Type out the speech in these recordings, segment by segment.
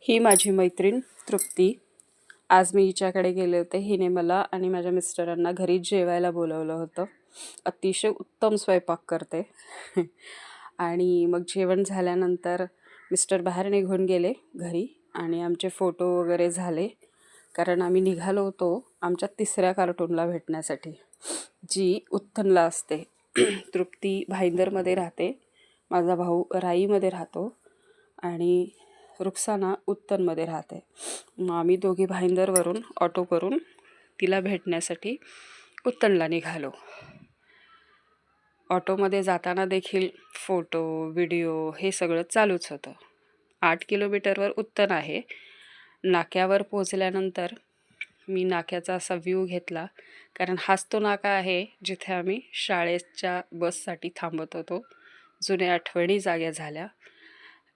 ही माझी मैत्रीण तृप्ती. आज मी हिच्याकडे गेले होते. हिने मला आणि माझ्या मिस्टरांना घरी जेवायला बोलवलं होतं. अतिशय उत्तम स्वयंपाक करते. आणि मग जेवण झाल्यानंतर मिस्टर बाहेर निघून गेले घरी आणि आमचे फोटो वगैरे झाले. कारण आम्ही निघालो होतो आमच्या तिसऱ्या कार्टूनला भेटण्यासाठी. जी उत्थनला असते. तृप्ती भाईंदरमध्ये राहते. माझा भाऊ राईमध्ये राहतो. आणि रुक्साना उत्तनमध्ये राहते. मग आम्ही दोघी भाईंदरवरून ऑटो करून तिला भेटण्यासाठी उत्तनला निघालो. ऑटोमध्ये जाताना देखील फोटो व्हिडिओ हे सगळं चालूच होतं. आठ किलोमीटरवर उत्तन आहे. नाक्यावर पोचल्यानंतर मी नाक्याचा असा व्ह्यू घेतला कारण हाच तो नाका आहे जिथे आम्ही शाळेच्या बससाठी थांबत होतो. जुन्या आठवणी जाग्या झाल्या.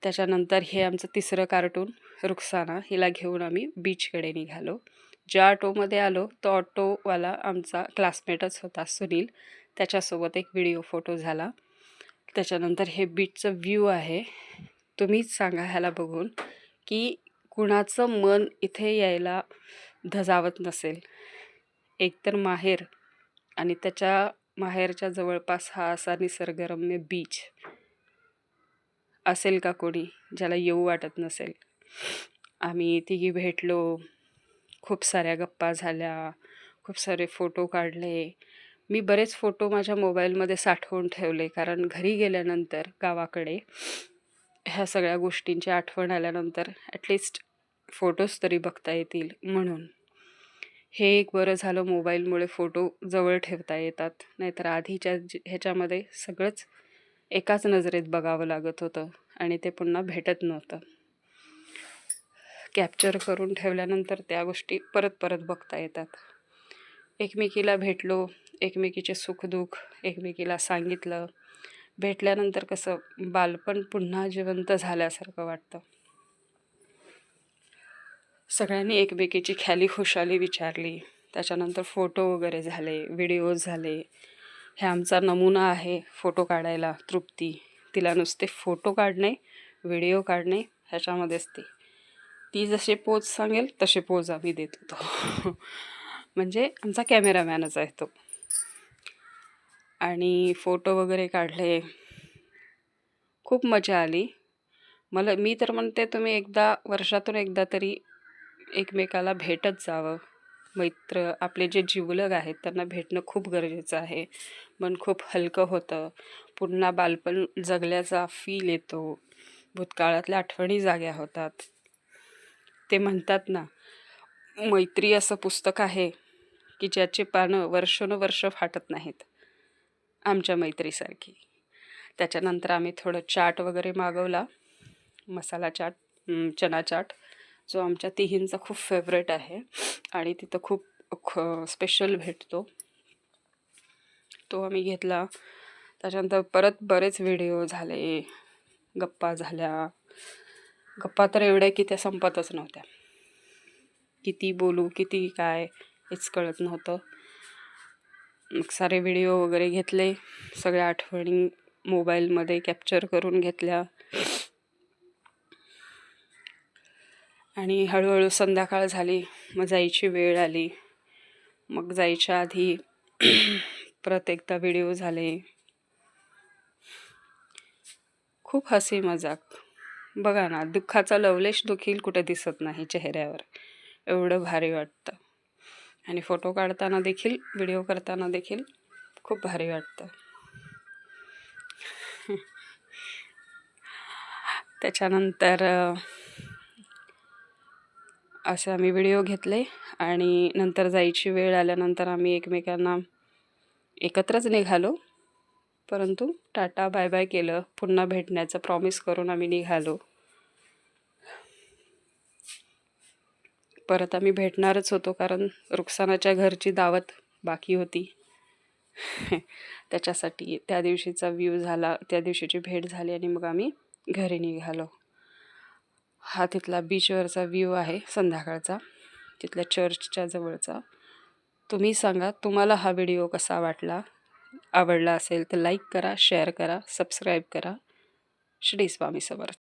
त्याच्यानंतर हे आमचं तिसरं कार्टून रुखसाना हिला घेऊन आम्ही बीचकडे निघालो. ज्या ऑटोमध्ये आलो तो ऑटोवाला आमचा क्लासमेटच होता सुनील. त्याच्यासोबत एक व्हिडिओ फोटो झाला. त्याच्यानंतर हे बीचचं व्ह्यू आहे. तुम्हीच सांगा ह्याला बघून की कुणाचं मन इथे यायला धजावत नसेल. एकतर माहेर आणि त्याच्या माहेरच्या जवळपास हा असा निसर्गरम्य बीच असेल का कोणी ज्याला येऊ वाटत नसेल? आम्ही तिघी भेटलो. खूप साऱ्या गप्पा झाल्या. खूप सारे फोटो काढले. मी बरेच फोटो माझ्या मोबाईलमध्ये साठवून ठेवले कारण घरी गेल्यानंतर गावाकडे ह्या सगळ्या गोष्टींची आठवण आल्यानंतर ॲटलिस्ट फोटोज तरी बघता येतील म्हणून. हे एक बरं झालं मोबाईलमुळे फोटो जवळ ठेवता येतात. नाहीतर आधीच्या ह्याच्यामध्ये सगळंच एकाच नजरेत बघावं लागत होतं आणि ते पुन्हा भेटत नव्हतं. कॅप्चर करून ठेवल्यानंतर त्या गोष्टी परत परत बघता येतात. एकमेकीला भेटलो एकमेकीचे सुखदुःख एकमेकीला सांगितलं. भेटल्यानंतर कसं बालपण पुन्हा जिवंत झाल्यासारखं वाटतं. सगळ्यांनी एकमेकीची ख्याली खुशाली विचारली. त्याच्यानंतर फोटो वगैरे झाले व्हिडिओज झाले. हे आमचा नमुना आहे फोटो काढायला तृप्ती. तिला नुसते फोटो काढणे व्हिडिओ काढणे ह्याच्यामध्येच ती. ती जसे पोज सांगेल तसे पोज आम्ही देत होतो. म्हणजे आमचा कॅमेरामॅनच आहे तो. आणि फोटो वगैरे काढले. खूप मजा आली. मला मी तर म्हणते तुम्ही एकदा वर्षातून एकदा तरी एकमेकाला भेटत जावं. मैत्र आपले जे जिवलग आहेत त्यांना भेटणं खूप गरजेचं आहे. मन खूप हलकं होतं. पुन्हा बालपण जगल्याचा फील येतो. भूतकाळातल्या आठवणी जाग्या होतात. ते म्हणतात ना मैत्री असं पुस्तक आहे की ज्याची पानं वर्षानुवर्ष फाटत नाहीत आमच्या मैत्रीसारखी. त्याच्यानंतर आम्ही थोडं चाट वगैरे मागवला. मसाला चाट चना चाट. जो आमच्या तिहींचा खूप फेवरेट आहे. आणि तिथं खूप ख स्पेशल भेटतो. तो आम्ही घेतला. त्याच्यानंतर परत बरेच व्हिडिओ झाले. गप्पा झाल्या. गप्पा तर एवढ्या की त्या संपतच नव्हत्या. किती बोलू किती काय हेच कळत नव्हतं. मग सारे व्हिडिओ वगैरे घेतले. सगळ्या आठवणी मोबाईलमध्ये कॅप्चर करून घेतल्या. आणि हळूहळू संध्याकाळ झाली मग जायची वेळ आली. मग जायच्या आधी परत एकदा व्हिडिओ झाले. खूप हसी मजाक. बघा ना दुःखाचा लवलेश देखील कुठे दिसत नाही चेहऱ्यावर. एवढं भारी वाटतं. आणि फोटो काढताना देखील व्हिडिओ करताना देखील खूप भारी वाटतं. त्याच्यानंतर असे आम्ही व्हिडिओ घेतले आणि नंतर जायची वेळ आल्यानंतर आम्ही एकमेकांना एकत्रच निघालो. परंतु टाटा बाय बाय केलं. पुन्हा भेटण्याचं प्रॉमिस करून आम्ही निघालो. परत आम्ही भेटणारच होतो कारण रुखसानाच्या घरची दावत बाकी होती. त्याच्यासाठी त्या दिवशीचा व्ह्यू झाला त्या दिवशीची भेट झाली आणि मग आम्ही घरी निघालो. हा तिथला बीचवरचा व्ह्यू आहे संध्याकाळचा. तिथल्या चर्चच्या जवळचा. तुम्ही सांगा तुम्हाला हा व्हिडिओ कसा वाटला? आवडला असेल तर लाईक करा शेअर करा सबस्क्राईब करा. श्री स्वामी समर्थ.